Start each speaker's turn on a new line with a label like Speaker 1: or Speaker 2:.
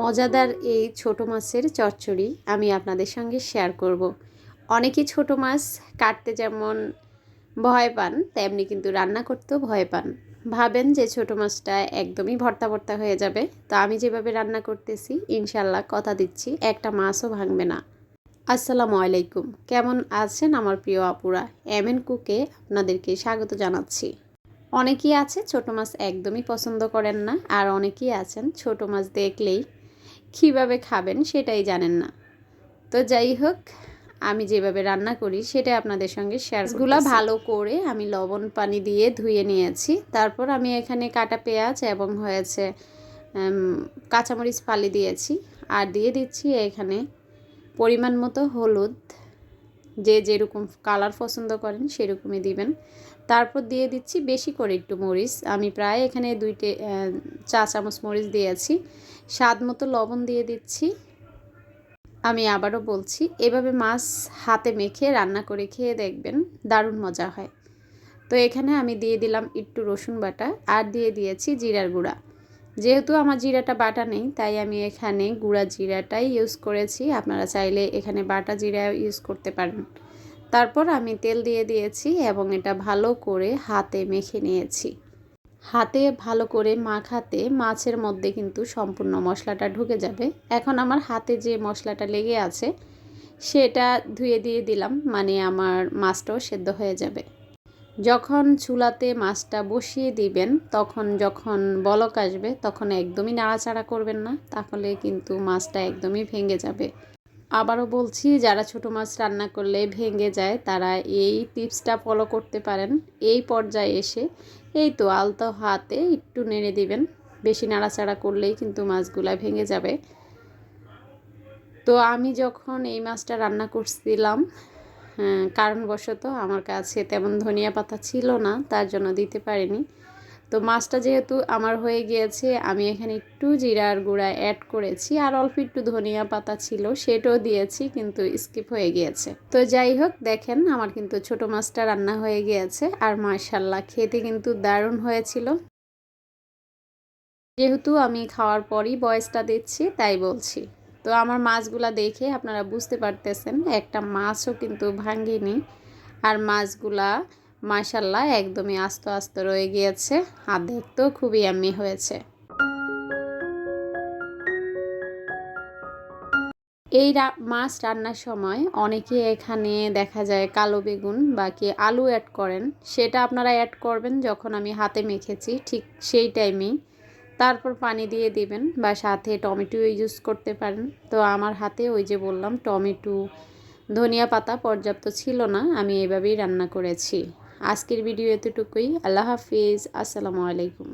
Speaker 1: মজাদার এই ছোট মাছের চচ্চড়ি আমি আপনাদের সঙ্গে শেয়ার করব। অনেকেই ছোট মাছ কাটতে যেমন ভয় পান, তেমনি কিন্তু রান্না করতেও ভয় পান। ভাবেন যে ছোট মাছটা একদমই ভর্তা ভর্তা হয়ে যাবে। তো আমি যেভাবে রান্না করতেছি ইনশাল্লাহ কথা দিচ্ছি, একটা মাছও ভাঙবে না। আসসালামু আলাইকুম। কেমন আছেন আমার প্রিয় আপুরা? এম এন কুকে আপনাদেরকে স্বাগত জানাচ্ছি। অনেকেই আছে ছোট মাছ একদমই পছন্দ করেন না, আর অনেকেই আছেন ছোট মাছ দেখলেই কীভাবে খাবেন সেটাই জানেন না। তো যাই হোক আমি যেভাবে রান্না করি সেটাই আপনাদের সঙ্গে শেয়ারগুলো ভালো করে আমি লবণ পানি দিয়ে ধুয়ে নিয়েছি। তারপর আমি এখানে কাটা পেঁয়াজ এবং হয়েছে কাঁচামরিচ ফালি দিয়েছি। আর দিয়ে দিচ্ছি এখানে পরিমাণ মতো হলুদ যে যেরকম কালার পছন্দ করেন সেরকমই দিবেন। তারপর দিয়ে দিচ্ছি বেশি করে একটু মরিচ। আমি প্রায় এখানে দুইটে চা চামচ মরিচ দিয়েছি। স্বাদ মতো লবণ দিয়ে দিচ্ছি। আমি আবারও বলছি, এভাবে মাছ হাতে মেখে রান্না করে খেয়ে দেখবেন দারুণ মজা হয়। তো এখানে আমি দিয়ে দিলাম একটু রসুন বাটা আর দিয়ে দিয়েছি জিরার গুঁড়া। যেহেতু আমার জিরাটা বাটা নেই, তাই আমি এখানে গুঁড়া জিরাটাই ইউজ করেছি। আপনারা চাইলে এখানে বাটা জিরা ইউজ করতে পারেন। তারপর আমি তেল দিয়ে দিয়েছি এবং এটা ভালো করে হাতে মেখে নিয়েছি। হাতে ভালো করে মাখাতে মাছের মধ্যে কিন্তু সম্পূর্ণ মশলাটা ঢুকে যাবে। এখন আমার হাতে যে মশলাটা লেগে আছে, সেটা ধুয়ে দিয়ে দিলাম মানে আমার মাছটাও সেদ্ধ হয়ে যাবে। যখন চুলাতে মাছটা বসিয়ে দিবেন, তখন যখন বলক আসবে, তখন একদমই নাড়াচাড়া করবেন না, তাহলে কিন্তু মাছটা একদমই ভেঙে যাবে। আবারও বলছি, যারা ছোট মাছ রান্না করলে ভেঙে যায়, তারা এই টিপসটা ফলো করতে পারেন। এই পর্যায়ে এসে এই তো আলতো হাতে একটু নেড়ে দিবেন। বেশি নাড়াচাড়া করলেই কিন্তু মাছগুলা ভেঙে যাবে। তো আমি যখন এই মাছটা রান্না করছিলাম কারণবশত আমার কাছে তেমন ধনিয়া পাতা ছিল না, তার জন্য দিতে পারিনি। তো মাছটা যেহেতু আমার হয়ে গিয়েছে, আমি এখানে একটু জিরার গুঁড়া অ্যাড করেছি, আর অল্প একটু ধনিয়া পাতা ছিল, সেটাও দিয়েছি, কিন্তু স্কিপ হয়ে গিয়েছে। তো যাই হোক, দেখেন আমার কিন্তু ছোট মাছটা রান্না হয়ে গিয়েছে, আর মার্শাল্লাহ খেতে কিন্তু দারুণ হয়েছিল। যেহেতু আমি খাওয়ার পরই বয়সটা দিচ্ছি, তাই বলছি। তো আমার মাছগুলা দেখে আপনারা বুঝতে পারতেছেন, একটা মাছও কিন্তু ভাঙ্গিনি। আর মাছগুলা মাশাল্লাহ একদমই আস্ত আস্ত রয়ে গিয়েছে আর দেখতেও খুবই এমনি হয়েছে। এই মাছ রান্নার সময় অনেকে এখানে দেখা যায় কালো বেগুন বা কি আলু অ্যাড করেন, সেটা আপনারা অ্যাড করবেন যখন আমি হাতে মেখেছি, ঠিক সেই টাইমেই তারপর পানি দিয়ে দিবেন বা সাথে টমেটো ইউজ করতে পারেন। তো আমার হাতে ওই যে বললাম, টমেটো, ধনিয়া পাতা পর্যাপ্ত ছিল না, আমি এভাবেই রান্না করেছি। আজকের ভিডিও এতটুকুই, আল্লাহ হাফিজ, আসসালামু আলাইকুম।